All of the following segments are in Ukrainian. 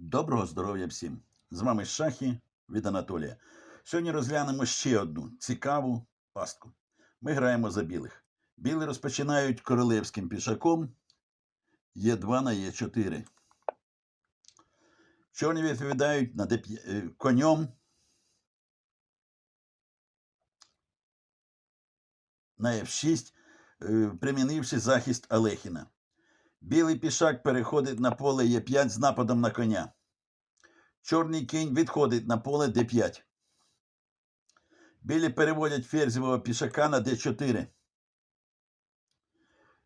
Доброго здоров'я всім! З вами Шахі від Анатолія. Сьогодні розглянемо ще одну цікаву пастку. Ми граємо за білих. Білі розпочинають королевським пішаком Е2 на Е4. Чорні відповідають на D5, е, конем на F6, е, примінивши захист Алехіна. Білий пішак переходить на поле Е5 з нападом на коня. Чорний кінь відходить на поле Д5. Білі переводять ферзевого пішака на Д4.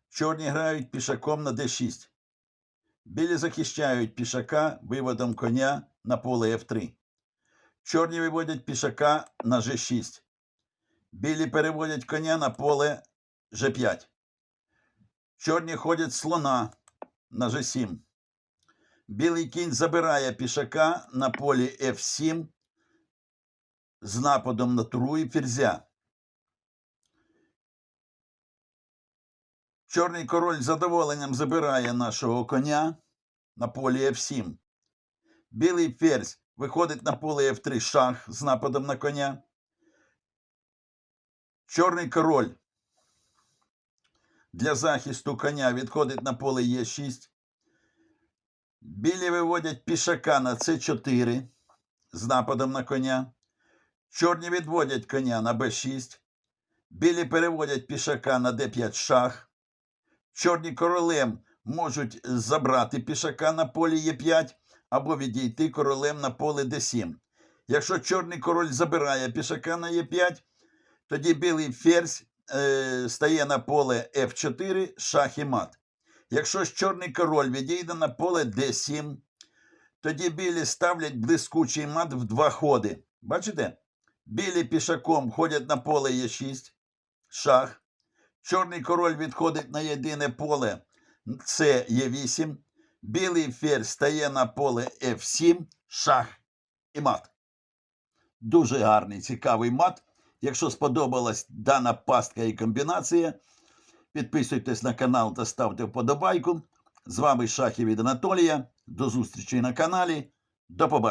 Чорні грають пішаком на Д6. Білі захищають пішака виводом коня на поле F3. Чорні виводять пішака на G6. Білі переводять коня на поле G5. Чорні ходять слона на G7. Білий кінь забирає пішака на полі F7 з нападом на туру і ферзя. Чорний король з задоволенням забирає нашого коня на полі F7. Білий ферзь виходить на поле F3 шах з нападом на коня. Чорний король для захисту коня відходить на поле Е6. Білі виводять пішака на С4 з нападом на коня. Чорні відводять коня на Б6. Білі переводять пішака на Д5 шах. Чорні королем можуть забрати пішака на полі Е5 або відійти королем на поле Д7. Якщо чорний король забирає пішака на Е5, тоді білий ферзь е, стає на поле F4, шах і мат. Якщо ж чорний король відійде на поле D7, тоді білі ставлять блискучий мат в два ходи. Бачите? Білі пішаком ходять на поле Е6, шах. Чорний король відходить на єдине поле це Е8. Білий ферзь стає на поле F7, шах і мат. Дуже гарний, цікавий мат. Якщо сподобалась дана пастка і комбінація, підписуйтесь на канал та ставте вподобайку. З вами Шахів від Анатолія. До зустрічі на каналі. До побачення.